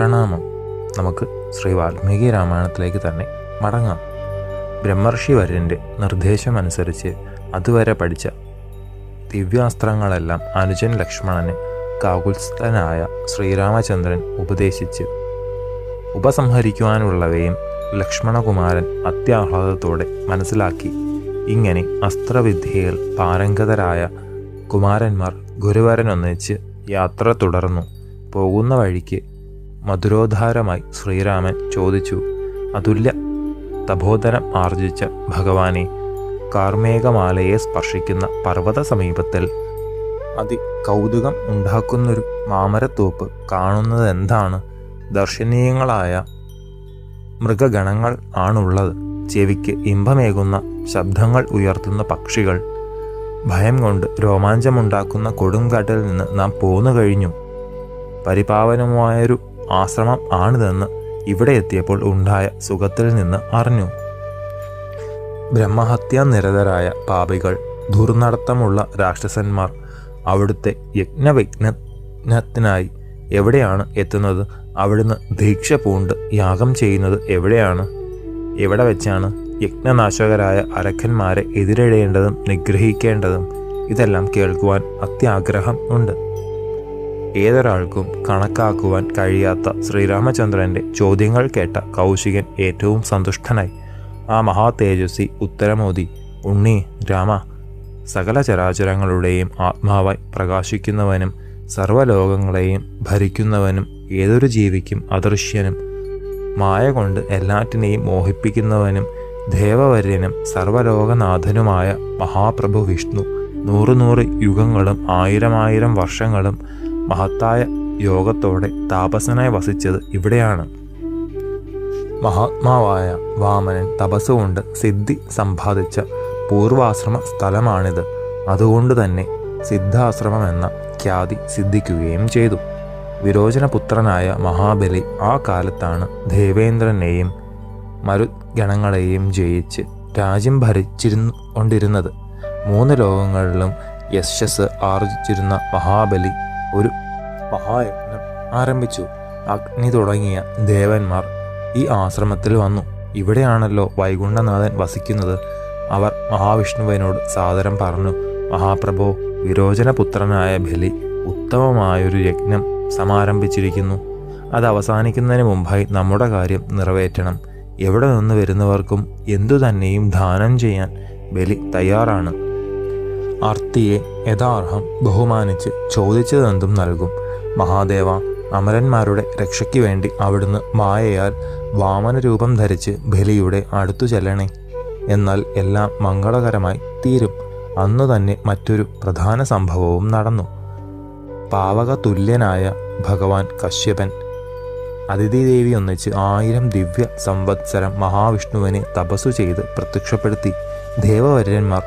നമുക്ക് ശ്രീ വാൽമീകി രാമായണത്തിലേക്ക് തന്നെ മടങ്ങാം. ബ്രഹ്മർഷി വര്യന്റെ നിർദ്ദേശമനുസരിച്ച് അതുവരെ പഠിച്ച ദിവ്യാസ്ത്രങ്ങളെല്ലാം അനുജൻ ലക്ഷ്മണന് കാകുൽസ്ഥനായ ശ്രീരാമചന്ദ്രൻ ഉപദേശിച്ച് ഉപസംഹരിക്കുവാനുള്ളവയും ലക്ഷ്മണകുമാരൻ അത്യാഹ്ലാദത്തോടെ മനസ്സിലാക്കി. ഇങ്ങനെ അസ്ത്രവിദ്യയിൽ പാരംഗതരായ കുമാരന്മാർ ഗുരുവരനൊന്നിച്ച് യാത്ര തുടർന്നു. പോകുന്ന വഴിക്ക് മധുരോദ്ധാരമായി ശ്രീരാമൻ ചോദിച്ചു അതുല്യ തപോധനം ആർജിച്ച ഭഗവാനെ കാർമേഘമാലയെ സ്പർശിക്കുന്ന പർവത സമീപത്തിൽ അതി കൗതുകം ഉണ്ടാക്കുന്നൊരു മാമരത്തോപ്പ് കാണുന്നത് എന്താണ് ദർശനീയങ്ങളായ മൃഗഗണങ്ങൾ ആണുള്ളത്. ചെവിക്ക് ഇമ്പമേകുന്ന ശബ്ദങ്ങൾ ഉയർത്തുന്ന പക്ഷികൾ. ഭയം കൊണ്ട് രോമാഞ്ചമുണ്ടാക്കുന്ന കൊടുങ്കാട്ടിൽ നിന്ന് നാം പോന്നു കഴിഞ്ഞു. പരിപാവനമായൊരു ആശ്രമം ആണിതെന്ന് ഇവിടെ എത്തിയപ്പോൾ ഉണ്ടായ സുഖത്തിൽ നിന്ന് അറിഞ്ഞു. ബ്രഹ്മഹത്യാ നിരതരായ പാപികൾ ദുർനടത്തമുള്ള രാക്ഷസന്മാർ അവിടുത്തെ യജ്ഞവിഘ്നത്തിനായി എവിടെയാണ് എത്തുന്നത്? അവിടുന്ന് ദീക്ഷ പൂണ്ട് യാഗം ചെയ്യുന്നത് എവിടെയാണ്? എവിടെ വെച്ചാണ് യജ്ഞനാശകരായ അരക്കന്മാരെ എതിരിടേണ്ടതും നിഗ്രഹിക്കേണ്ടതും? ഇതെല്ലാം കേൾക്കുവാൻ അത്യാഗ്രഹം ഉണ്ട്. ഏതൊരാൾക്കും കണക്കാക്കുവാൻ കഴിയാത്ത ശ്രീരാമചന്ദ്രന്റെ ചോദ്യങ്ങൾ കേട്ട കൗശികൻ ഏറ്റവും സന്തുഷ്ടനായി. ആ മഹാ തേജസ്വി ഉത്തരമോദി ഉണ്ണി രാമ സകല ചരാചരങ്ങളുടെയും ആത്മാവായി പ്രകാശിക്കുന്നവനും സർവലോകങ്ങളെയും ഭരിക്കുന്നവനും ഏതൊരു ജീവിക്കും അദൃശ്യനും. മായ കൊണ്ട് എല്ലാറ്റിനെയും മോഹിപ്പിക്കുന്നവനും ദേവവര്യനും സർവലോകനാഥനുമായ മഹാപ്രഭു വിഷ്ണു. നൂറുനൂറ് നൂറ് യുഗങ്ങളും ആയിരമായിരം വർഷങ്ങളും മഹത്തായ യോഗത്തോടെ താപസനായി വസിച്ചത് ഇവിടെയാണ്. മഹാത്മാവായ വാമനൻ തപസ്സുകൊണ്ട് സിദ്ധി സമ്പാദിച്ച പൂർവാശ്രമ സ്ഥലമാണിത്. അതുകൊണ്ട് തന്നെ സിദ്ധാശ്രമം എന്ന ഖ്യാതി സിദ്ധിക്കുകയും ചെയ്തു. വിരോചനപുത്രനായ മഹാബലി ആ കാലത്താണ് ദേവേന്ദ്രനെയും മരുഗണങ്ങളെയും ജയിച്ച് രാജ്യം ഭരിച്ചിരുന്നു കൊണ്ടിരുന്നത്. മൂന്ന് ലോകങ്ങളിലും യശസ് ആർജിച്ചിരുന്ന മഹാബലി ഒരു മഹായജ്ഞം ആരംഭിച്ചു. അഗ്നി തുടങ്ങിയ ദേവന്മാർ ഈ ആശ്രമത്തിൽ വന്നു. ഇവിടെയാണല്ലോ വൈകുണ്ഠനാഥൻ വസിക്കുന്നത്. അവർ മഹാവിഷ്ണുവിനോട് സാദരം പറഞ്ഞു മഹാപ്രഭോ വിരോചനപുത്രനായ ബലി ഉത്തമമായൊരു യജ്ഞം സമാരംഭിച്ചിരിക്കുന്നു. അത് അവസാനിക്കുന്നതിന് മുമ്പായി നമ്മുടെ കാര്യം നിറവേറ്റണം. എവിടെ നിന്ന് വരുന്നവർക്കും എന്തു തന്നെയും ദാനം ചെയ്യാൻ ബലി തയ്യാറാണ്. ആർത്തിയെ യഥാർഹം ബഹുമാനിച്ച് ചോദിച്ചതെന്തും നൽകും. മഹാദേവ അമരന്മാരുടെ രക്ഷയ്ക്ക് വേണ്ടി അവിടുന്ന് മായയാൽ വാമന രൂപം ധരിച്ച് ബലിയുടെ അടുത്തു ചെല്ലണേ. എന്നാൽ എല്ലാം മംഗളകരമായി തീരും. അന്നു തന്നെ മറ്റൊരു പ്രധാന സംഭവവും നടന്നു. പാവക തുല്യനായ ഭഗവാൻ കശ്യപൻ അതിഥിദേവി ഒന്നിച്ച് ആയിരം ദിവ്യ സംവത്സരം മഹാവിഷ്ണുവിനെ തപസ്സു ചെയ്ത് പ്രത്യക്ഷപ്പെടുത്തി. ദേവവര്യന്മാർ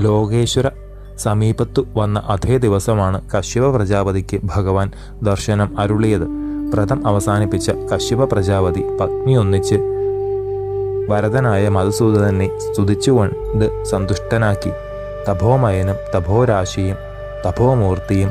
ലോകേശ്വര സമീപത്തു വന്ന അതേ ദിവസമാണ് കശ്യപ പ്രജാപതിക്ക് ഭഗവാൻ ദർശനം അരുളിയത്. വ്രതം അവസാനിപ്പിച്ച കശ്യപ പ്രജാപതി പത്നി ഒന്നിച്ച് വരദനായ മധുസൂദനെ സ്തുതിച്ചുകൊണ്ട് സന്തുഷ്ടനാക്കി. തപോമയനും തപോരാശിയും തപോമൂർത്തിയും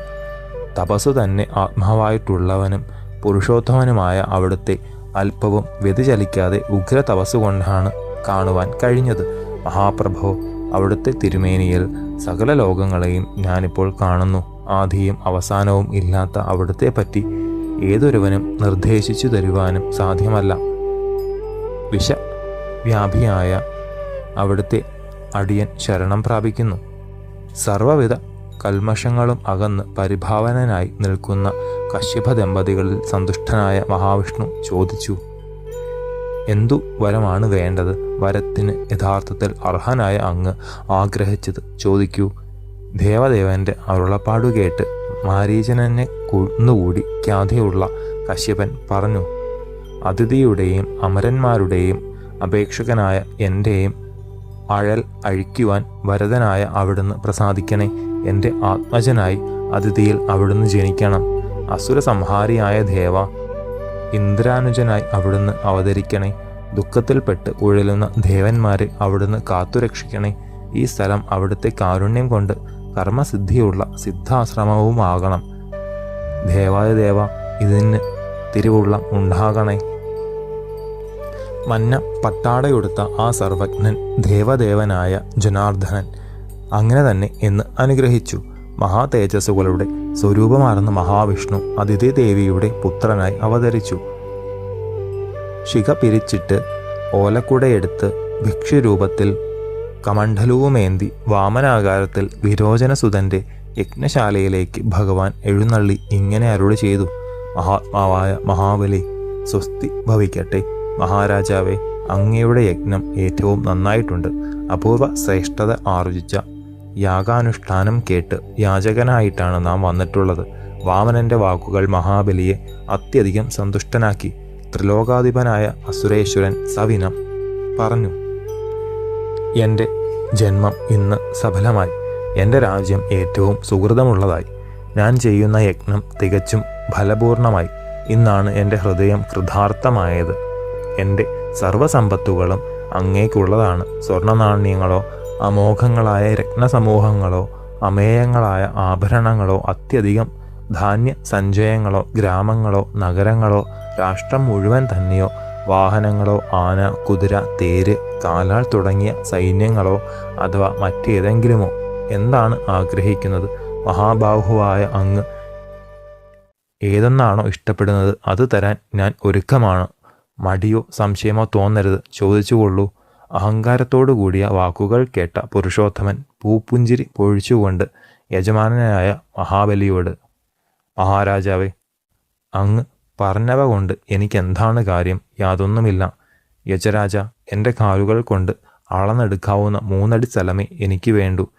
തപസ്സു തന്നെ ആത്മാവായിട്ടുള്ളവനും പുരുഷോത്തമനുമായ അവിടുത്തെ അല്പവും വ്യതിചലിക്കാതെ ഉഗ്ര തപസ്സുകൊണ്ടാണ് കാണുവാൻ കഴിഞ്ഞത്. മഹാപ്രഭോ അവിടുത്തെ തിരുമേനിയിൽ സകല ലോകങ്ങളെയും ഞാനിപ്പോൾ കാണുന്നു. ആദിയും അവസാനവും ഇല്ലാത്ത അവിടുത്തെ പറ്റി ഏതൊരുവനും നിർദ്ദേശിച്ചു തരുവാനും സാധ്യമല്ല. വിഷ വ്യാപിയായ അവിടുത്തെ അടിയൻ ശരണം പ്രാപിക്കുന്നു. സർവവിധ കൽമഷങ്ങളും അകന്ന് പരിഭാവനനായി നിൽക്കുന്ന കശ്യപ ദമ്പതികളിൽ സന്തുഷ്ടനായ മഹാവിഷ്ണു ചോദിച്ചു എന്തു വരമാണ് വേണ്ടത്? വരത്തിന് യഥാർത്ഥത്തിൽ അർഹനായ അങ്ങ് ആഗ്രഹിച്ചത്. ചോദിക്കൂ. ദേവദേവന്റെ അരുളപ്പാട് കേട്ട് മാരീചനെ കൊന്നുകൂടി ഖ്യാതിയുള്ള കശ്യപൻ പറഞ്ഞു അതിഥിയുടെയും അമരന്മാരുടെയും അപേക്ഷകനായ എന്റെയും അഴൽ അഴിക്കുവാൻ വരദനായ അവിടുന്ന് പ്രസാദിക്കണേ. എന്റെ ആത്മജനായി അതിഥിയിൽ അവിടുന്ന് ജനിക്കണം. അസുര സംഹാരിയായ ദേവ ഇന്ദ്രാനുജനായി അവിടുന്ന് അവതരിക്കണേ. ദുഃഖത്തിൽപ്പെട്ട് ഉഴലുന്ന ദേവന്മാരെ അവിടുന്ന് കാത്തുരക്ഷിക്കണേ. ഈ സ്ഥലം അവിടുത്തെ കാരുണ്യം കൊണ്ട് കർമ്മസിദ്ധിയുള്ള സിദ്ധാശ്രമവുമാകണം. ദേവായ ദേവ ഇതിന് തിരുവുള്ളം ഉണ്ടാകണേ. മഞ്ഞ പട്ടാടയൊടുത്ത ആ സർവജ്ഞൻ ദേവദേവനായ ജനാർദ്ദനൻ അങ്ങനെ തന്നെ എന്ന് അനുഗ്രഹിച്ചു. മഹാതേജസ്സുകളുടെ സ്വരൂപമാർന്ന മഹാവിഷ്ണു അതിഥി ദേവിയുടെ പുത്രനായി അവതരിച്ചു. ശിഖ പിരിച്ചിട്ട് ഓലക്കുടയെടുത്ത് ഭിക്ഷുരൂപത്തിൽ കമണ്ഡലവുമേന്തി വാമനാകാരത്തിൽ വിരോചനസുതന്റെ യജ്ഞശാലയിലേക്ക് ഭഗവാൻ എഴുന്നള്ളി ഇങ്ങനെ അരുളി ചെയ്തു മഹാത്മാവായ മഹാബലി സ്വസ്തി ഭവിക്കട്ടെ. മഹാരാജാവെ അങ്ങയുടെ യജ്ഞം ഏറ്റവും നന്നായിട്ടുണ്ട്. അപൂർവ ശ്രേഷ്ഠത ആർജിച്ച യാഗാനുഷ്ഠാനം കേട്ട് യാചകനായിട്ടാണ് നാം വന്നിട്ടുള്ളത്. വാമനന്റെ വാക്കുകൾ മഹാബലിയെ അത്യധികം സന്തുഷ്ടനാക്കി. ത്രിലോകാധിപനായ അസുരേശ്വരൻ സവിനം പറഞ്ഞു എന്റെ ജന്മം ഇന്ന് സഫലമായി. എന്റെ രാജ്യം ഏറ്റവും സുഹൃതമുള്ളതായി. ഞാൻ ചെയ്യുന്ന യജ്ഞം തികച്ചും ഫലപൂർണമായി. ഇന്നാണ് എന്റെ ഹൃദയം കൃതാർത്ഥമായത്. എന്റെ സർവസമ്പത്തുകളും അങ്ങേക്കുള്ളതാണ്. സ്വർണനാണ്യങ്ങളോ അമോഘങ്ങളായ രത്നസമൂഹങ്ങളോ അമേയങ്ങളായ ആഭരണങ്ങളോ അത്യധികം ധാന്യ സഞ്ചയങ്ങളോ ഗ്രാമങ്ങളോ നഗരങ്ങളോ രാഷ്ട്രം മുഴുവൻ തന്നെയോ വാഹനങ്ങളോ ആന കുതിര തേര് കാലാൾ തുടങ്ങിയ സൈന്യങ്ങളോ അഥവാ മറ്റേതെങ്കിലുമോ എന്താണ് ആഗ്രഹിക്കുന്നത്? മഹാബാഹുവായ അങ്ങ് ഏതെന്നാണോ ഇഷ്ടപ്പെടുന്നത്? അത് തരാൻ ഞാൻ ഒരുക്കമാണ്? മടിയോ സംശയമോ തോന്നരുത്. ചോദിച്ചുകൊള്ളൂ. അഹങ്കാരത്തോടു കൂടിയ വാക്കുകൾ കേട്ട പുരുഷോത്തമൻ പൂപ്പുഞ്ചിരി പൊഴിച്ചുകൊണ്ട് യജമാനനായ മഹാബലിയോട് മഹാരാജാവേ അങ്ങ് പറഞ്ഞവ കൊണ്ട് എനിക്കെന്താണ് കാര്യം? യാതൊന്നുമില്ല. യജരാജ എന്റെ കാലുകൾ കൊണ്ട് അളന്നെടുക്കാവുന്ന മൂന്നടി സ്ഥലമേ എനിക്ക് വേണ്ടു.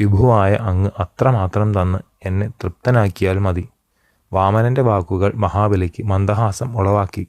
വിഭുവായ അങ്ങ് അത്രമാത്രം തന്ന് എന്നെ തൃപ്തനാക്കിയാൽ മതി. വാമനന്റെ വാക്കുകൾ മഹാബലിക്ക് മന്ദഹാസം ഉളവാക്കി.